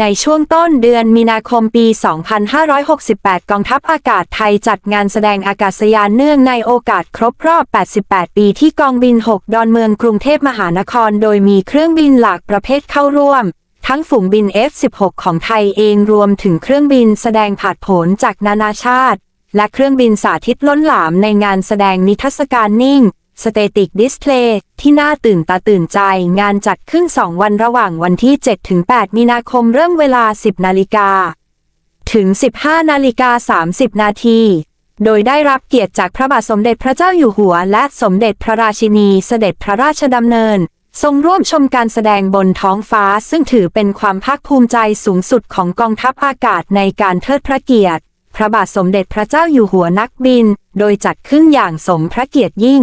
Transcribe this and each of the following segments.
ในช่วงต้นเดือนมีนาคมปี 2568 กองทัพอากาศไทยจัดงานแสดงอากาศยานเนื่องในโอกาสครบรอบ 88 ปีที่กองบิน 6 ดอนเมืองกรุงเทพมหานคร โดยมีเครื่องบินหลากประเภทเข้าร่วม ทั้งฝูงบิน F-16 ของไทยเองรวมถึงเครื่องบินแสดงผาดโผนจากนานาชาติ และเครื่องบินสาธิตล้นหลามในงานแสดงนิทรรศการนิ่ง สเตติกดิสเพลย์ที่น่าตื่นตาตื่นใจ งานจัดขึ้น 2 วันระหว่างวันที่ 7-8 มีนาคมเริ่มเวลา 10 นาฬิกา ถึง 15 นาฬิกา 30 นาที โดยได้รับเกียรติจากพระบาทสมเด็จพระเจ้าอยู่หัว และสมเด็จพระราชินีเสด็จพระราชดำเนิน ทรงร่วมชมการแสดงบนท้องฟ้า ซึ่งถือเป็นความภาคภูมิใจสูงสุดของกองทัพอากาศในการเทิดพระเกียรติ พระบาทสมเด็จพระเจ้าอยู่หัวนักบิน โดยจัดขึ้นอย่างสมพระเกียรติยิ่ง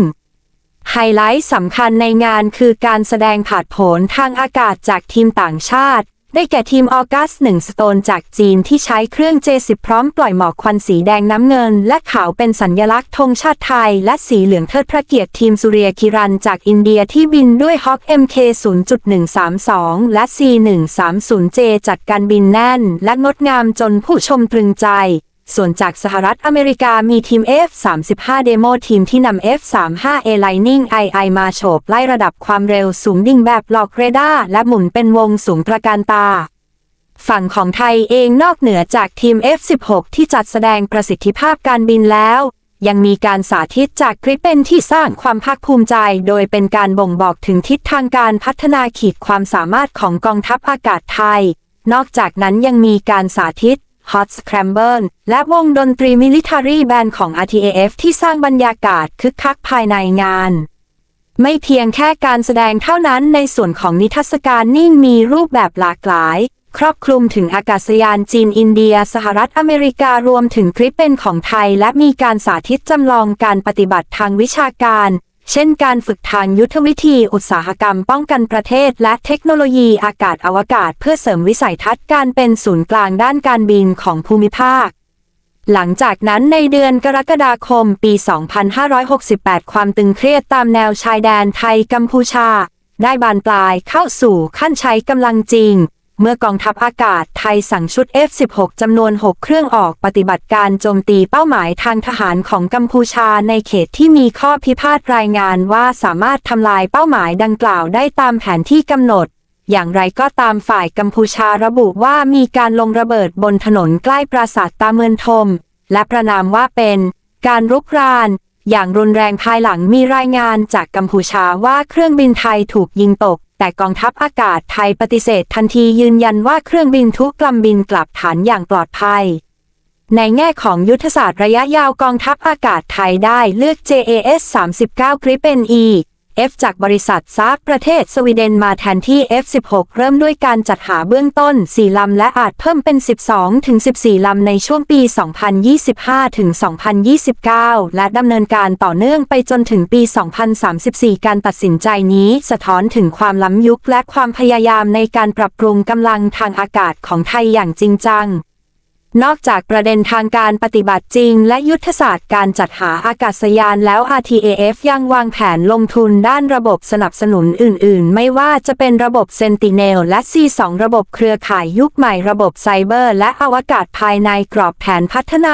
ไฮไลท์สำคัญในงานคือการแสดงผาดโผนทางอากาศจากทีมต่างชาติ ได้แก่ทีมออกัสหนึ่งสโตนจากจีนที่ใช้เครื่อง J10 พร้อมปล่อยหมอกควันสีแดงน้ำเงิน และขาวเป็นสัญญลักษณ์ธงชาติไทย และสีเหลืองเทิดพระเกียรติทีมสุเรียคิรันจากอินเดียที่บินด้วย Hawk MK 0.132 และ C130J จัดการบินแน่น และงดงามจนผู้ชมตรึงใจ ส่วนจากสหรัฐอเมริกามีทีม F35 Demo ทีมที่นำ F35A Lightning II มาโฉบไล่ระดับความเร็วสูงดิ่งแบบหลอกเรดาร์และหมุนเป็นวงสูงตระการตา ฝั่งของไทยเองนอกเหนือจากทีม F16 ที่จัดแสดงประสิทธิภาพการบินแล้ว ยังมีการสาธิตจากกริปเป็นที่สร้างความภาคภูมิใจ โดยเป็นการบ่งบอกถึงทิศทางการพัฒนาขีดความสามารถของกองทัพอากาศไทย นอกจากนั้นยังมีการสาธิต Hot Scramble และวงดนตรี Military Band ของ RTAF ที่สร้างบรรยากาศคึกคักภายในงาน ไม่เพียงแค่การแสดงเท่านั้นในส่วนของนิทรรศการนิ่งมีรูปแบบหลากหลาย ครอบคลุมถึงอากาศยานจีนอินเดีย สหรัฐอเมริการวมถึงคลิปเป็นของไทย และมีการสาธิตจำลองการปฏิบัติทางวิชาการ เช่นการฝึกทางยุทธวิธีอุตสาหกรรมป้องกันประเทศ และเทคโนโลยีอากาศอวกาศเพื่อเสริมวิสัยทัศน์การเป็นศูนย์กลางด้านการบินของภูมิภาค หลังจากนั้นในเดือนกรกฎาคมปี 2568 ความตึงเครียดตามแนวชายแดนไทยกัมพูชา ได้บานปลายเข้าสู่ขั้นใช้กำลังจริง เมื่อกองทัพอากาศไทยสั่งชุด F-16 จำนวน 6 เครื่องออกปฏิบัติการโจมตีเป้าหมายทางทหารของกัมพูชาในเขตที่มีข้อพิพาทรายงานว่าสามารถทำลายเป้าหมายดังกล่าวได้ตามแผนที่กำหนด อย่างไรก็ตามฝ่ายกัมพูชาระบุว่ามีการลงระเบิดบนถนนใกล้ปราสาทตาเมือนทม และประนามว่าเป็นการรุกรานอย่างรุนแรงภายหลังมีรายงานจากกัมพูชาว่าเครื่องบินไทยถูกยิงตก แต่กองทัพอากาศไทยปฏิเสธทันทียืนยันว่าเครื่องบินทุกลำบินกลับฐานอย่างปลอดภัย ในแง่ของยุทธศาสตร์ระยะยาวกองทัพอากาศไทยได้เลือก JAS 39 Gripen E F จากบริษัทซากประเทศสวีเดนมาแทนที่ F16 เริ่มด้วยการจัดหาเบื้องต้น 4 ลำ และอาจเพิ่มเป็น 12 ถึง 14 ลำ ในช่วงปี 2025 ถึง 2029 และดำเนินการต่อเนื่องไปจนถึงปี 2034 การตัดสินใจนี้สะท้อนถึงความล้ำยุคและความพยายามในการปรับปรุงกำลังทางอากาศของไทยอย่างจริงจัง นอกจากประเด็นทางการปฏิบัติจริง และยุทธศาสตร์การจัดหาอากาศยานแล้ว RTAF ยังวางแผนลงทุนด้านระบบสนับสนุนอื่น ๆ ไม่ว่าจะเป็นระบบ Sentinel และ C2 ระบบเครือข่ายยุคใหม่ระบบไซเบอร์ และอวกาศภายในกรอบแผนพัฒนา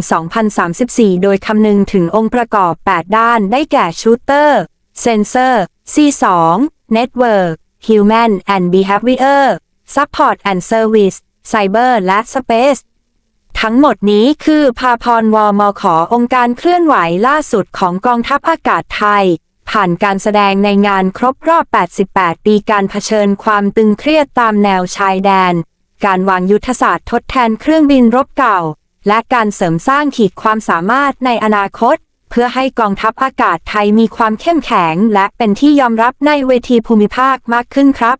2025-2034 โดยคำนึงถึงองค์ประกอบ 8 ด้านได้แก่ชูเตอร์ Sensor C2 Network Human and Behavior Support and Service ไซเบอร์และสเปซทั้งหมดนี้คือพาพรวมของค์การเคลื่อนไหวล่าสุดของกองทัพอากาศไทย ผ่านการแสดงในงานครบรอบ 88 ปีการเผชิญความตึงเครียดตามแนวชายแดน การวางยุทธศาสตร์ทดแทนเครื่องบินรบเก่า และการเสริมสร้างขีดความสามารถในอนาคต เพื่อให้กองทัพอากาศไทยมีความเข้มแข็ง และเป็นที่ยอมรับในเวทีภูมิภาคมากขึ้นครับ